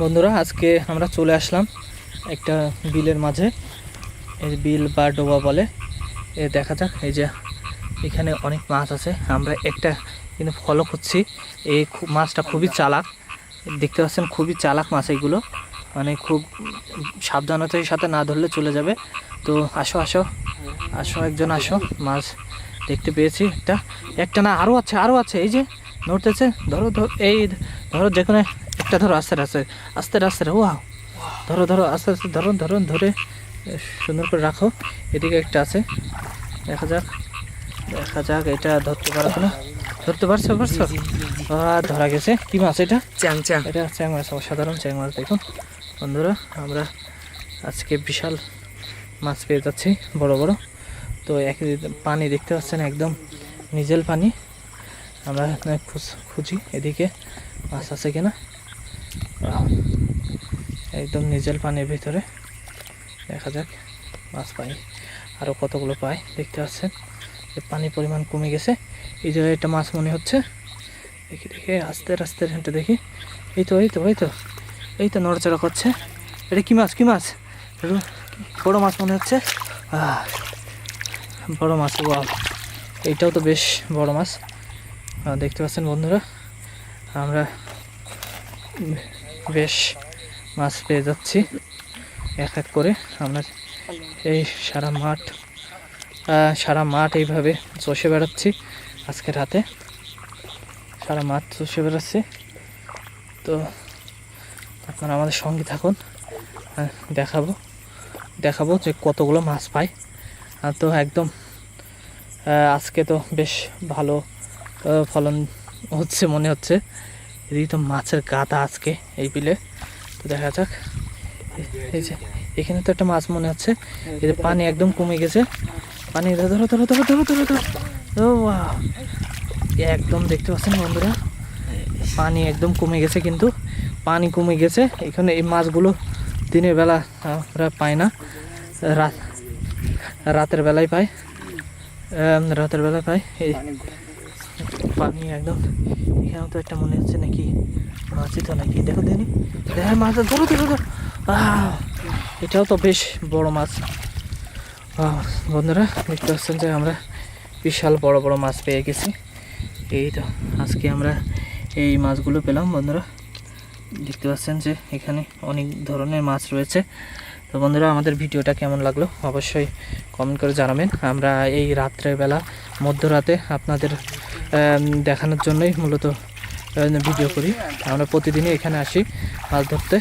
বন্ধুরা, আজকে আমরা চলে আসলাম একটা বিলের মাঝে। এই বিল বা ডোবা বলে, এ দেখা যাক, এই যে এখানে অনেক মাছ আছে। আমরা একটা কিন্তু ফলো করছি। এই মাছটা খুবই চালাক। দেখতে পাচ্ছেন, খুবই চালাক মাছ এইগুলো মানে খুব সাবধানতার সাথে না ধরলে চলে যাবে। তো আসো আসো আসো, একজন আসো। মাছ দেখতে পেয়েছি একটা। একটা না আরও আছে আরও আছে। এই যে নড়তেছে, ধরো ধরো, এই ধরো যেখানে একটা ধরো আস্তে আস্তে আস্তে আস্তে ও ধরো ধরো আস্তে আস্তে ধরো ধরো ধরে সুন্দর করে রাখো এদিকে একটা আছে দেখা যাক দেখা যাক এটা ধরতে পারছ না? ধরতে পারছ পারছ? ধরা গেছে কি মাছ এটা? চ্যাং চ্যাং। এটা চ্যাং মাছ অসাধারণ চ্যাং মাছ দেখুন। বন্ধুরা আমরা আজকে বিশাল মাছ পেয়ে যাচ্ছি বড় বড়। তো এক পানি দেখতে পাচ্ছেন একদম নিজেল পানি। আমরা খুঁজ- খুঁজি এদিকে মাছ আছে কিনা? একদম নিজেল পানির ভিতরে। দেখা যাক, মাছ পাই। আরও কতগুলো পাই, দেখতে পাচ্ছেন? যে পানির পরিমাণ কমে গেছে। এই জায়গায় একটা মাছ মনে হচ্ছে। দেখি দেখি, আস্তে আস্তে, হেঁটে দেখি। এই তো এই তো এই তো এই তো নড়াচড়া করছে। এটা কি মাছ? কী মাছ? বড় মাছ মনে হচ্ছে? বড় মাছ, ওয়াও। এইটাও তো বেশ বড় মাছ। দেখতে পাচ্ছেন বন্ধুরা? আমরা বেশ মাছ পেয়ে যাচ্ছি। এক এক করে আমরা এই সারা মাঠ সারা মাঠ এইভাবে চষে বেড়াচ্ছি আজকে রাতে। সারা মাঠ চষে বেড়াচ্ছি। তো আপনারা আমাদের সঙ্গে থাকুন দেখাবো। দেখাবো যে কতগুলো মাছ পাই। তো একদম আজকে তো বেশ ভালো ফলন হচ্ছে, মনে হচ্ছে। এদিকে তো মাছের গাদা আজকে এই বিলে। তো দেখা যাক। এই যে, এখানে তো একটা মাছ মনে হচ্ছে। এই যে পানি একদম কমে গেছে। পানি, ধরো ধরো ধরো ধরো ধরো ধরো ও একদম দেখতে পাচ্ছেন বন্ধুরা, পানি একদম কমে গেছে কিন্তু, পানি কমে গেছে। এখানে এই মাছগুলো দিনের বেলা, আমরা পাই না। রাত, রাতের বেলায় পাই। রাতের বেলায় পাই। এই পানি একদম। এখানেও তো একটা মনে হচ্ছে নাকি মাছই তো নাকি। দেখো দিনি দেখো মাছ, ধরো ধরো এটাও তো বেশ বড় মাছ। বন্ধুরা, দেখতে পাচ্ছেন যে আমরা বিশাল বড় বড় মাছ পেয়ে গেছি। এই তো, আজকে আমরা এই মাছগুলো পেলাম, বন্ধুরা। দেখতে পাচ্ছেন যে এখানে অনেক ধরনের মাছ রয়েছে। তো বন্ধুরা, আমাদের ভিডিওটা কেমন লাগল অবশ্যই কমেন্ট করে জানাবেন। আমরা এই রাত্রেবেলা, মধ্যরাতে আপনাদের দেখানোর জন্যই মূলত ভিডিও করি। আমরা প্রতিদিনই এখানে আসি মাছ ধরতে।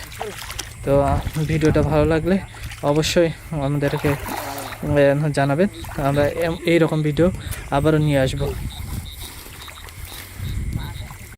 তো, ভিডিওটা ভালো লাগলে অবশ্যই আমাদেরকে জানাবেন। আমরা এই রকম ভিডিও আবারও নিয়ে আসব।